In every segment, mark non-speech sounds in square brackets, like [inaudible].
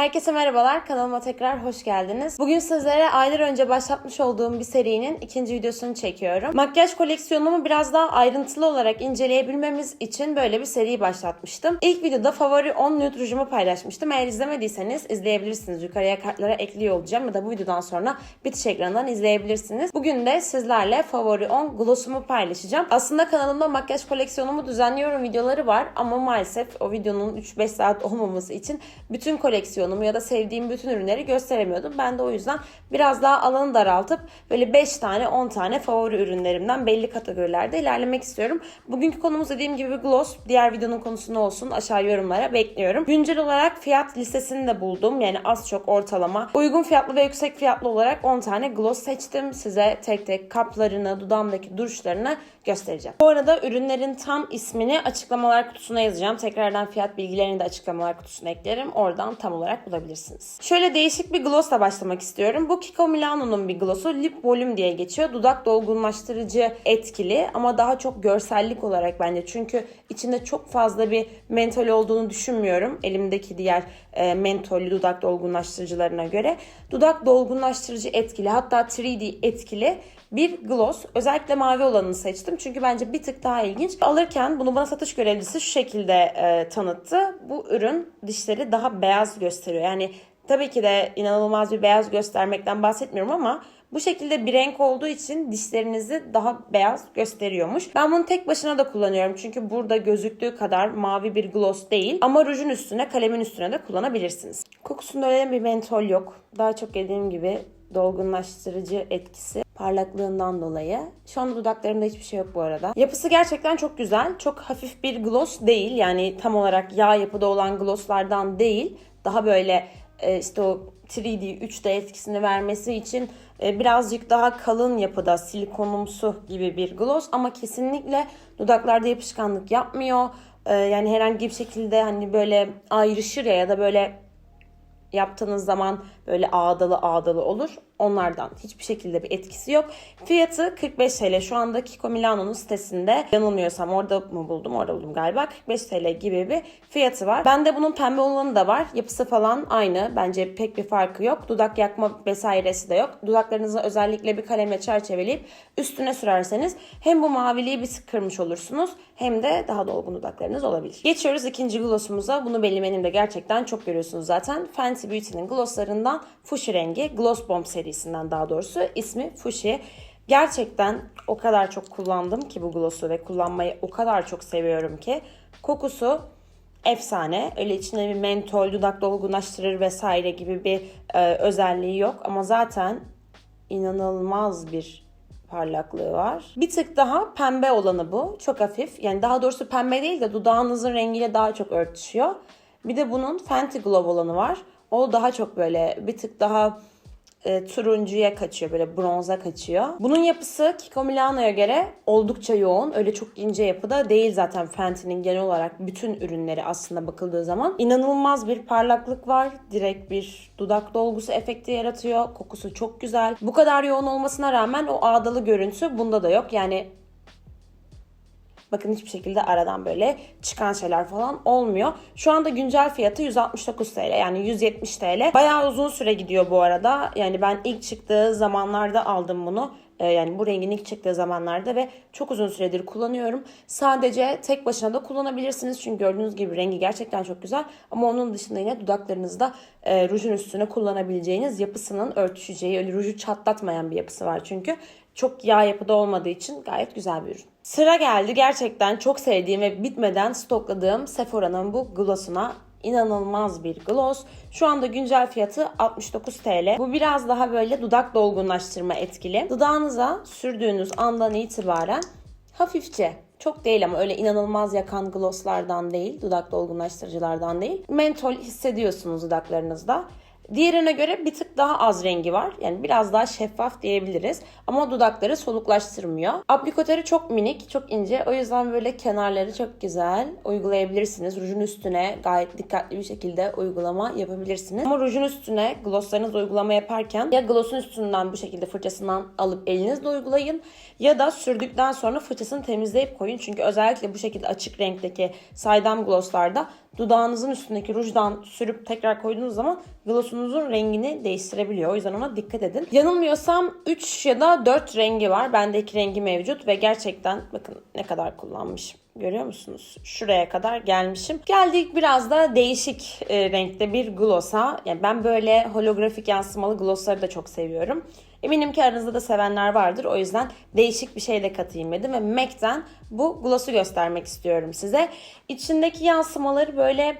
Herkese merhabalar, kanalıma tekrar hoş geldiniz. Bugün sizlere aylar önce başlatmış olduğum bir serinin ikinci videosunu çekiyorum. Makyaj koleksiyonumu biraz daha ayrıntılı olarak inceleyebilmemiz için böyle bir seri başlatmıştım. İlk videoda favori 10 nude rujumu paylaşmıştım. Eğer izlemediyseniz izleyebilirsiniz. Yukarıya kartlara ekliyor olacağım ya da bu videodan sonra bitiş ekranından izleyebilirsiniz. Bugün de sizlerle favori 10 glossumu paylaşacağım. Aslında kanalımda makyaj koleksiyonumu düzenliyorum videoları var ama maalesef o videonun 3-5 saat olmaması için bütün koleksiyonumu ya da sevdiğim bütün ürünleri gösteremiyordum. Ben de o yüzden biraz daha alanı daraltıp böyle 5 tane 10 tane favori ürünlerimden belli kategorilerde ilerlemek istiyorum. Bugünkü konumuz dediğim gibi gloss. Diğer videonun konusu olsun aşağı yorumlara bekliyorum. Güncel olarak fiyat listesini de buldum. Yani az çok ortalama. Uygun fiyatlı ve yüksek fiyatlı olarak 10 tane gloss seçtim. Size tek tek kaplarını, dudağımdaki duruşlarını göstereceğim. Bu arada ürünlerin tam ismini açıklamalar kutusuna yazacağım. Tekrardan fiyat bilgilerini de açıklamalar kutusuna eklerim. Oradan tam olarak bulabilirsiniz. Şöyle değişik bir glossla başlamak istiyorum. Bu Kiko Milano'nun bir glossu. Lip Volume diye geçiyor. Dudak dolgunlaştırıcı etkili ama daha çok görsellik olarak bence. Çünkü içinde çok fazla bir mentol olduğunu düşünmüyorum. Elimdeki diğer e, mentollü dudak dolgunlaştırıcılarına göre. Dudak dolgunlaştırıcı etkili hatta 3D etkili bir gloss. Özellikle mavi olanını seçtim. Çünkü bence bir tık daha ilginç. Alırken bunu bana satış görevlisi şu şekilde e, tanıttı. Bu ürün dişleri daha beyaz gösteriyor. Yani tabii ki de inanılmaz bir beyaz göstermekten bahsetmiyorum ama bu şekilde bir renk olduğu için dişlerinizi daha beyaz gösteriyormuş. Ben bunu tek başına da kullanıyorum. Çünkü burada gözüktüğü kadar mavi bir gloss değil. Ama rujun üstüne, kalemin üstüne de kullanabilirsiniz. Kokusunda öyle bir mentol yok. Daha çok dediğim gibi dolgunlaştırıcı etkisi parlaklığından dolayı. Şu anda dudaklarımda hiçbir şey yok bu arada. Yapısı gerçekten çok güzel. Çok hafif bir gloss değil. Yani tam olarak yağ yapıda olan glosslardan değil. Daha böyle e, işte o 3D, 3D etkisini vermesi için e, birazcık daha kalın yapıda silikonumsu gibi bir gloss ama kesinlikle dudaklarda yapışkanlık yapmıyor. E, yani herhangi bir şekilde hani böyle ayrışır ya ya da böyle yaptığınız zaman böyle ağdalı ağdalı olur. Onlardan hiçbir şekilde bir etkisi yok. Fiyatı 45 TL. Şu anda Kiko Milano'nun sitesinde yanılmıyorsam orada mı buldum? Orada buldum galiba. 45 TL gibi bir fiyatı var. Bende bunun pembe olanı da var. Yapısı falan aynı. Bence pek bir farkı yok. Dudak yakma vesairesi de yok. Dudaklarınızı özellikle bir kalemle çerçeveleyip üstüne sürerseniz hem bu maviliği bir kırmış olursunuz hem de daha dolgun dudaklarınız olabilir. Geçiyoruz ikinci glossumuza. Bunu benim elimde gerçekten çok görüyorsunuz zaten. Fenty Beauty'nin glosslarından Fuchsia rengi. Gloss Bomb serisinden daha doğrusu. ismi Fuchsia. Gerçekten o kadar çok kullandım ki bu glossu ve kullanmayı o kadar çok seviyorum ki. Kokusu efsane. Öyle içinde bir mentol, dudak dolgunlaştırır vesaire gibi bir e, özelliği yok. Ama zaten inanılmaz bir parlaklığı var. Bir tık daha pembe olanı bu. Çok hafif. Yani daha doğrusu pembe değil de dudağınızın rengiyle daha çok örtüşüyor. Bir de bunun Fenty Glow olanı var. O daha çok böyle bir tık daha e, turuncuya kaçıyor böyle bronza kaçıyor. Bunun yapısı Kiko Milano'ya göre oldukça yoğun. Öyle çok ince yapıda değil zaten Fenty'nin genel olarak bütün ürünleri aslında bakıldığı zaman. inanılmaz bir parlaklık var. Direkt bir dudak dolgusu efekti yaratıyor. Kokusu çok güzel. Bu kadar yoğun olmasına rağmen o ağdalı görüntü bunda da yok. Yani Bakın hiçbir şekilde aradan böyle çıkan şeyler falan olmuyor. Şu anda güncel fiyatı 169 TL yani 170 TL. Bayağı uzun süre gidiyor bu arada. Yani ben ilk çıktığı zamanlarda aldım bunu. Ee, yani bu rengin ilk çıktığı zamanlarda ve çok uzun süredir kullanıyorum. Sadece tek başına da kullanabilirsiniz. Çünkü gördüğünüz gibi rengi gerçekten çok güzel. Ama onun dışında yine dudaklarınızda e, rujun üstüne kullanabileceğiniz yapısının örtüşeceği, öyle ruju çatlatmayan bir yapısı var çünkü. Çok yağ yapıda olmadığı için gayet güzel bir ürün. Sıra geldi gerçekten çok sevdiğim ve bitmeden stokladığım Sephora'nın bu glossuna inanılmaz bir gloss. Şu anda güncel fiyatı 69 TL. Bu biraz daha böyle dudak dolgunlaştırma etkili. Dudağınıza sürdüğünüz andan itibaren hafifçe çok değil ama öyle inanılmaz yakan glosslardan değil, dudak dolgunlaştırıcılardan değil. Mentol hissediyorsunuz dudaklarınızda. Diğerine göre bir tık daha az rengi var. Yani biraz daha şeffaf diyebiliriz. Ama dudakları soluklaştırmıyor. Aplikatörü çok minik, çok ince. O yüzden böyle kenarları çok güzel uygulayabilirsiniz. Rujun üstüne gayet dikkatli bir şekilde uygulama yapabilirsiniz. Ama rujun üstüne glosslarınız uygulama yaparken ya glossun üstünden bu şekilde fırçasından alıp elinizle uygulayın ya da sürdükten sonra fırçasını temizleyip koyun. Çünkü özellikle bu şekilde açık renkteki saydam glosslarda dudağınızın üstündeki rujdan sürüp tekrar koyduğunuz zaman glossunuzun rengini değiştirebiliyor. O yüzden ona dikkat edin. Yanılmıyorsam 3 ya da 4 rengi var. Bende 2 rengi mevcut ve gerçekten bakın ne kadar kullanmışım. Görüyor musunuz? Şuraya kadar gelmişim. Geldik biraz da değişik e, renkte bir glossa. Yani ben böyle holografik yansımalı glossları da çok seviyorum. Eminim ki aranızda da sevenler vardır. O yüzden değişik bir şey de katayım dedim. Ve MAC'ten bu gloss'u göstermek istiyorum size. İçindeki yansımaları böyle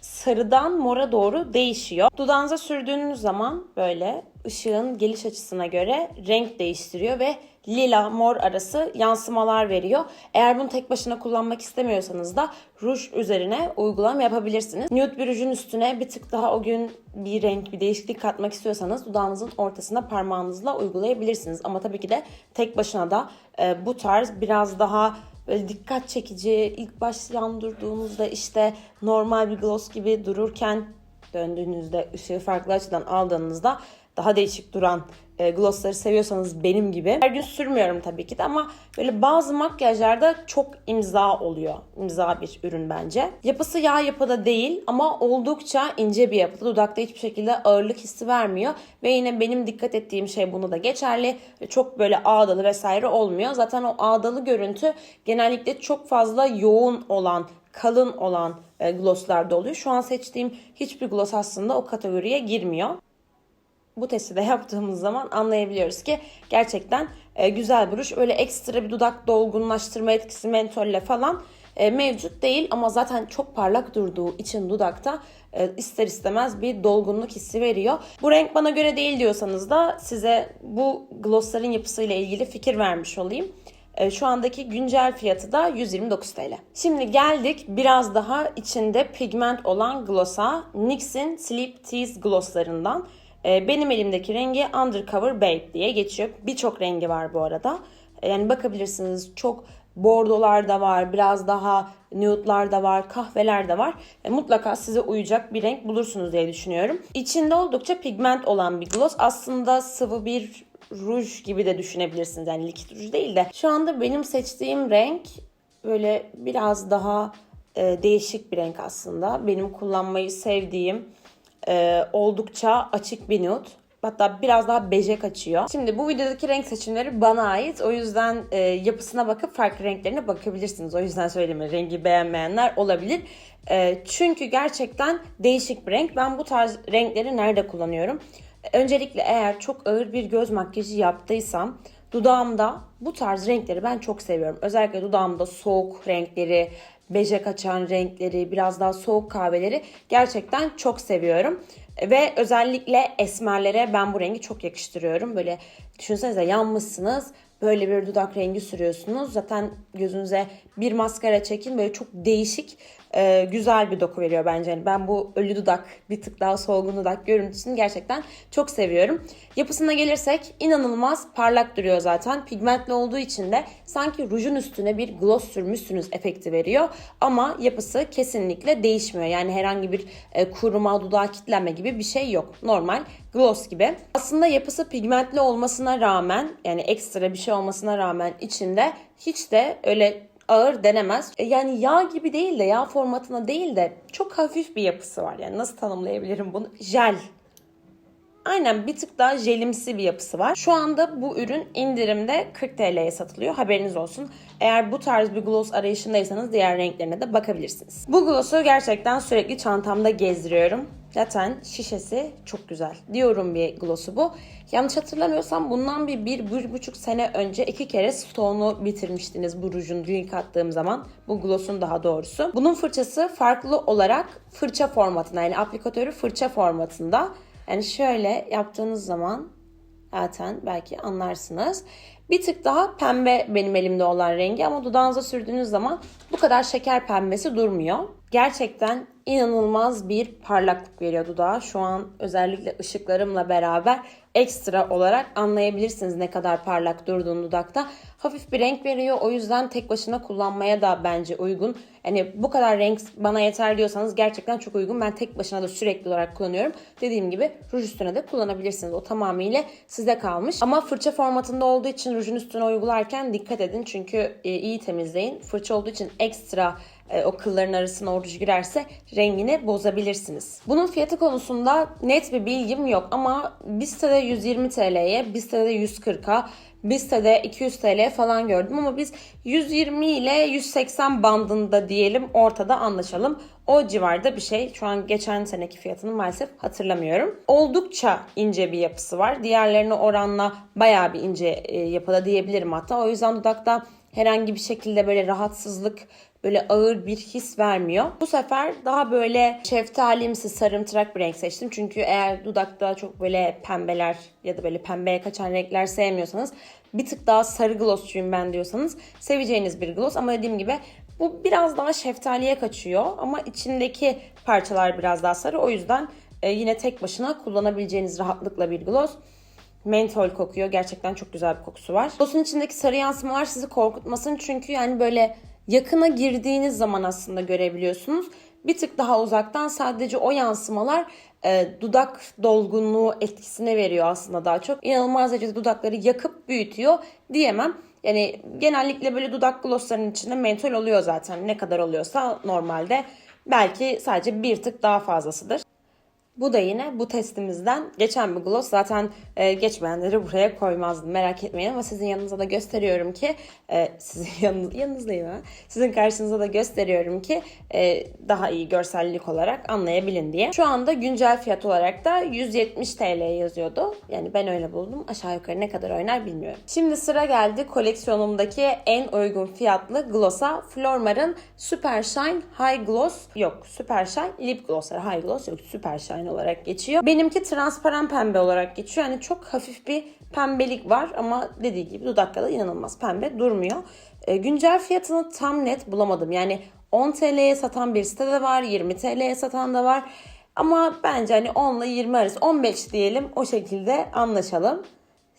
sarıdan mora doğru değişiyor. Dudağınıza sürdüğünüz zaman böyle ışığın geliş açısına göre renk değiştiriyor ve lila mor arası yansımalar veriyor. Eğer bunu tek başına kullanmak istemiyorsanız da ruj üzerine uygulama yapabilirsiniz. Nude bir rujun üstüne bir tık daha o gün bir renk bir değişiklik katmak istiyorsanız dudağınızın ortasına parmağınızla uygulayabilirsiniz. Ama tabii ki de tek başına da e, bu tarz biraz daha böyle dikkat çekici ilk baş işte normal bir gloss gibi dururken döndüğünüzde ışığı farklı açıdan aldığınızda daha değişik duran e, glossları seviyorsanız benim gibi. Her gün sürmüyorum tabii ki de ama böyle bazı makyajlarda çok imza oluyor. İmza bir ürün bence. Yapısı yağ yapıda değil ama oldukça ince bir yapıda. Dudakta hiçbir şekilde ağırlık hissi vermiyor. Ve yine benim dikkat ettiğim şey bunu da geçerli. Çok böyle ağdalı vesaire olmuyor. Zaten o ağdalı görüntü genellikle çok fazla yoğun olan kalın olan e, glosslarda oluyor. Şu an seçtiğim hiçbir gloss aslında o kategoriye girmiyor bu testi de yaptığımız zaman anlayabiliyoruz ki gerçekten e, güzel bir ruj. Öyle ekstra bir dudak dolgunlaştırma etkisi mentolle falan e, mevcut değil ama zaten çok parlak durduğu için dudakta e, ister istemez bir dolgunluk hissi veriyor. Bu renk bana göre değil diyorsanız da size bu glossların yapısıyla ilgili fikir vermiş olayım. E, şu andaki güncel fiyatı da 129 TL. Şimdi geldik biraz daha içinde pigment olan glossa. NYX'in Sleep Tease glosslarından. Ee, benim elimdeki rengi Undercover Babe diye geçiyor. Birçok rengi var bu arada. Ee, yani bakabilirsiniz çok bordolar da var, biraz daha nude'lar da var, kahveler de var. E, mutlaka size uyacak bir renk bulursunuz diye düşünüyorum. İçinde oldukça pigment olan bir gloss. Aslında sıvı bir ruj gibi de düşünebilirsiniz. Yani likit ruj değil de. Şu anda benim seçtiğim renk böyle biraz daha e, değişik bir renk aslında. Benim kullanmayı sevdiğim e, oldukça açık bir nude. Hatta biraz daha beje kaçıyor. Şimdi bu videodaki renk seçimleri bana ait. O yüzden e, yapısına bakıp farklı renklerine bakabilirsiniz. O yüzden söyleyeyim rengi beğenmeyenler olabilir. E, çünkü gerçekten değişik bir renk. Ben bu tarz renkleri nerede kullanıyorum? Öncelikle eğer çok ağır bir göz makyajı yaptıysam dudağımda bu tarz renkleri ben çok seviyorum. Özellikle dudağımda soğuk renkleri, beje kaçan renkleri, biraz daha soğuk kahveleri gerçekten çok seviyorum. Ve özellikle esmerlere ben bu rengi çok yakıştırıyorum. Böyle düşünsenize yanmışsınız. Böyle bir dudak rengi sürüyorsunuz. Zaten gözünüze bir maskara çekin. Böyle çok değişik e, güzel bir doku veriyor bence. Yani ben bu ölü dudak bir tık daha solgun dudak görüntüsünü gerçekten çok seviyorum. Yapısına gelirsek inanılmaz parlak duruyor zaten. Pigmentli olduğu için de sanki rujun üstüne bir gloss sürmüşsünüz efekti veriyor. Ama yapısı kesinlikle değişmiyor. Yani herhangi bir e, kuruma, dudağa kitlenme gibi bir şey yok. Normal gloss gibi. Aslında yapısı pigmentli olmasına rağmen yani ekstra bir şey olmasına rağmen içinde hiç de öyle ağır denemez. E, yani yağ gibi değil de yağ formatına değil de çok hafif bir yapısı var. Yani nasıl tanımlayabilirim bunu? Jel Aynen bir tık daha jelimsi bir yapısı var. Şu anda bu ürün indirimde 40 TL'ye satılıyor. Haberiniz olsun. Eğer bu tarz bir gloss arayışındaysanız diğer renklerine de bakabilirsiniz. Bu gloss'u gerçekten sürekli çantamda gezdiriyorum. Zaten şişesi çok güzel. Diyorum bir gloss'u bu. Yanlış hatırlamıyorsam bundan bir, bir, bir buçuk sene önce iki kere stone'u bitirmiştiniz bu rujun renk attığım zaman. Bu gloss'un daha doğrusu. Bunun fırçası farklı olarak fırça formatında yani aplikatörü fırça formatında. Yani şöyle yaptığınız zaman zaten belki anlarsınız. Bir tık daha pembe benim elimde olan rengi ama dudağınıza sürdüğünüz zaman bu kadar şeker pembesi durmuyor. Gerçekten inanılmaz bir parlaklık veriyor dudağa. Şu an özellikle ışıklarımla beraber ekstra olarak anlayabilirsiniz ne kadar parlak durduğunu dudakta. Hafif bir renk veriyor. O yüzden tek başına kullanmaya da bence uygun. Yani bu kadar renk bana yeter diyorsanız gerçekten çok uygun. Ben tek başına da sürekli olarak kullanıyorum. Dediğim gibi ruj üstüne de kullanabilirsiniz. O tamamıyla size kalmış. Ama fırça formatında olduğu için rujun üstüne uygularken dikkat edin. Çünkü e, iyi temizleyin. Fırça olduğu için ekstra e, o kılların arasına o ruj girerse rengini bozabilirsiniz. Bunun fiyatı konusunda net bir bilgim yok ama bir sitede 120 TL'ye, bir sitede 140'a, bir sitede 200 TL falan gördüm ama biz 120 ile 180 bandında diyelim ortada anlaşalım. O civarda bir şey. Şu an geçen seneki fiyatını maalesef hatırlamıyorum. Oldukça ince bir yapısı var. Diğerlerine oranla bayağı bir ince e, yapıda diyebilirim hatta. O yüzden dudakta herhangi bir şekilde böyle rahatsızlık, böyle ağır bir his vermiyor. Bu sefer daha böyle şeftalimsi, sarımtırak bir renk seçtim. Çünkü eğer dudakta çok böyle pembeler ya da böyle pembeye kaçan renkler sevmiyorsanız bir tık daha sarı glossçuyum ben diyorsanız seveceğiniz bir gloss. Ama dediğim gibi bu biraz daha şeftaliye kaçıyor ama içindeki parçalar biraz daha sarı. O yüzden e, yine tek başına kullanabileceğiniz rahatlıkla bir gloss. Mentol kokuyor. Gerçekten çok güzel bir kokusu var. Gloss'un içindeki sarı yansımalar sizi korkutmasın. Çünkü yani böyle yakına girdiğiniz zaman aslında görebiliyorsunuz. Bir tık daha uzaktan sadece o yansımalar e, dudak dolgunluğu etkisine veriyor aslında daha çok. İnanılmaz derecede dudakları yakıp büyütüyor diyemem. Yani genellikle böyle dudak glosslarının içinde mentol oluyor zaten. Ne kadar oluyorsa normalde belki sadece bir tık daha fazlasıdır. Bu da yine bu testimizden geçen bir gloss. Zaten e, geçmeyenleri buraya koymazdım. Merak etmeyin ama sizin yanınıza da gösteriyorum ki e, sizin [laughs] yanınız, yanınızdayım ha. Sizin karşınıza da gösteriyorum ki e, daha iyi görsellik olarak anlayabilin diye. Şu anda güncel fiyat olarak da 170 TL yazıyordu. Yani ben öyle buldum. Aşağı yukarı ne kadar oynar bilmiyorum. Şimdi sıra geldi koleksiyonumdaki en uygun fiyatlı gloss'a. Flormar'ın Super Shine High Gloss yok. Super Shine Lip Gloss'ları High Gloss yok. Super Shine olarak geçiyor. Benimki transparan pembe olarak geçiyor. Yani çok hafif bir pembelik var ama dediği gibi dudakta da inanılmaz pembe durmuyor. E, güncel fiyatını tam net bulamadım. Yani 10 TL'ye satan bir site de var, 20 TL'ye satan da var. Ama bence hani 10 ile 20 arası 15 diyelim o şekilde anlaşalım.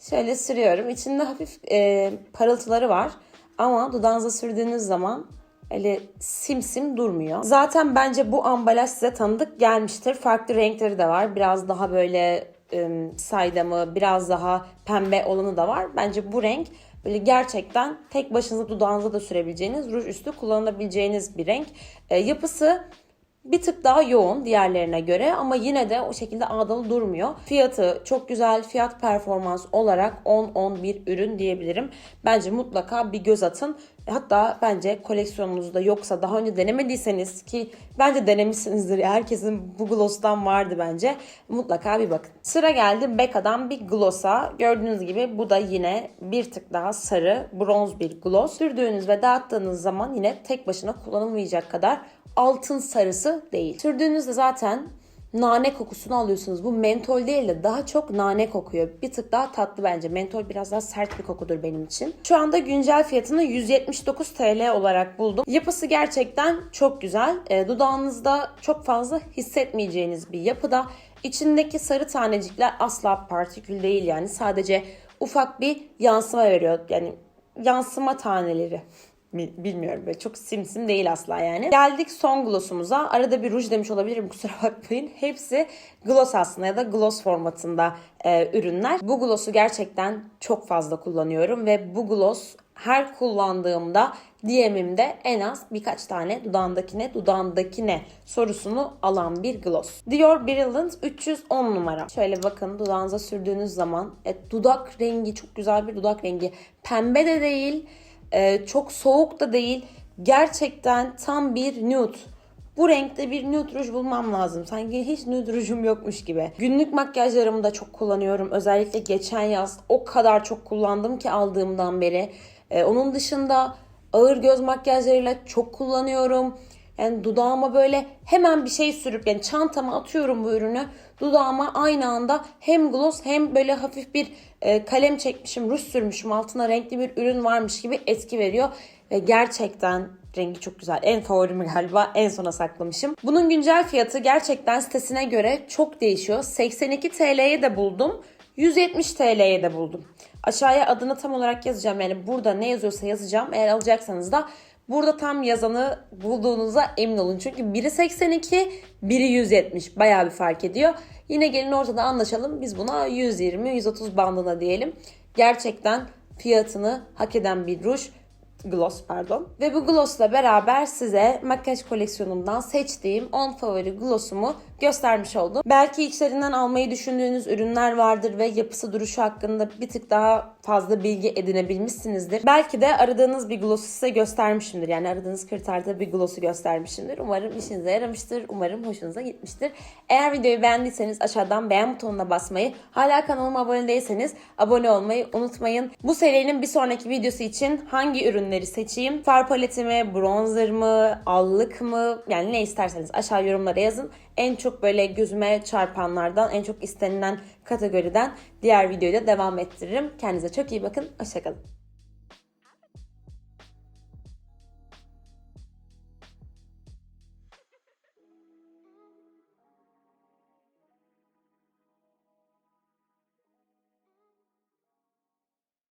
Şöyle sürüyorum. İçinde hafif e, parıltıları var. Ama dudağınıza sürdüğünüz zaman öyle simsim durmuyor. Zaten bence bu ambalaj size tanıdık gelmiştir. Farklı renkleri de var. Biraz daha böyle saydamı, biraz daha pembe olanı da var. Bence bu renk böyle gerçekten tek başınıza dudağınıza da sürebileceğiniz, ruj üstü kullanabileceğiniz bir renk. E, yapısı bir tık daha yoğun diğerlerine göre ama yine de o şekilde ağdalı durmuyor. Fiyatı çok güzel. Fiyat performans olarak 10-10 bir ürün diyebilirim. Bence mutlaka bir göz atın. Hatta bence koleksiyonunuzda yoksa daha önce denemediyseniz ki bence denemişsinizdir. Herkesin bu gloss'tan vardı bence. Mutlaka bir bakın. Sıra geldi Becca'dan bir gloss'a. Gördüğünüz gibi bu da yine bir tık daha sarı, bronz bir gloss. Sürdüğünüz ve dağıttığınız zaman yine tek başına kullanılmayacak kadar altın sarısı değil. Sürdüğünüzde zaten nane kokusunu alıyorsunuz. Bu mentol değil de daha çok nane kokuyor. Bir tık daha tatlı bence. Mentol biraz daha sert bir kokudur benim için. Şu anda güncel fiyatını 179 TL olarak buldum. Yapısı gerçekten çok güzel. E, dudağınızda çok fazla hissetmeyeceğiniz bir yapıda. İçindeki sarı tanecikler asla partikül değil yani. Sadece ufak bir yansıma veriyor. Yani yansıma taneleri bilmiyorum böyle çok simsim değil asla yani. Geldik son glossumuza. Arada bir ruj demiş olabilirim [laughs] kusura bakmayın. Hepsi gloss aslında ya da gloss formatında e, ürünler. Bu gloss'u gerçekten çok fazla kullanıyorum ve bu gloss her kullandığımda DM'imde en az birkaç tane dudağındakine dudağındakine sorusunu alan bir gloss. Dior Brilliant 310 numara. Şöyle bakın dudağınıza sürdüğünüz zaman evet, dudak rengi çok güzel bir dudak rengi. Pembe de değil ee, çok soğuk da değil. Gerçekten tam bir nude. Bu renkte bir nude ruj bulmam lazım. Sanki hiç nude rujum yokmuş gibi. Günlük makyajlarımı da çok kullanıyorum. Özellikle geçen yaz o kadar çok kullandım ki aldığımdan beri. Ee, onun dışında ağır göz makyajlarıyla çok kullanıyorum. Yani dudağıma böyle hemen bir şey sürüp yani çantama atıyorum bu ürünü. Dudağıma aynı anda hem gloss hem böyle hafif bir e, kalem çekmişim, ruj sürmüşüm. Altına renkli bir ürün varmış gibi etki veriyor. Ve gerçekten rengi çok güzel. En favorimi galiba en sona saklamışım. Bunun güncel fiyatı gerçekten sitesine göre çok değişiyor. 82 TL'ye de buldum. 170 TL'ye de buldum. Aşağıya adını tam olarak yazacağım. Yani burada ne yazıyorsa yazacağım. Eğer alacaksanız da Burada tam yazanı bulduğunuza emin olun. Çünkü biri 82, biri 170. Bayağı bir fark ediyor. Yine gelin ortada anlaşalım. Biz buna 120-130 bandına diyelim. Gerçekten fiyatını hak eden bir ruj. gloss pardon. Ve bu glossla beraber size makyaj koleksiyonumdan seçtiğim 10 favori glossumu göstermiş oldum. Belki içlerinden almayı düşündüğünüz ürünler vardır ve yapısı duruşu hakkında bir tık daha fazla bilgi edinebilmişsinizdir. Belki de aradığınız bir glossu size göstermişimdir. Yani aradığınız kriterde bir glossu göstermişimdir. Umarım işinize yaramıştır. Umarım hoşunuza gitmiştir. Eğer videoyu beğendiyseniz aşağıdan beğen butonuna basmayı, hala kanalıma abone değilseniz abone olmayı unutmayın. Bu serinin bir sonraki videosu için hangi ürünleri seçeyim? Far paleti mi, bronzer mı, allık mı? Yani ne isterseniz aşağı yorumlara yazın. En çok böyle gözüme çarpanlardan, en çok istenilen kategoriden diğer videoyu da devam ettiririm. Kendinize çok iyi bakın. Hoşçakalın.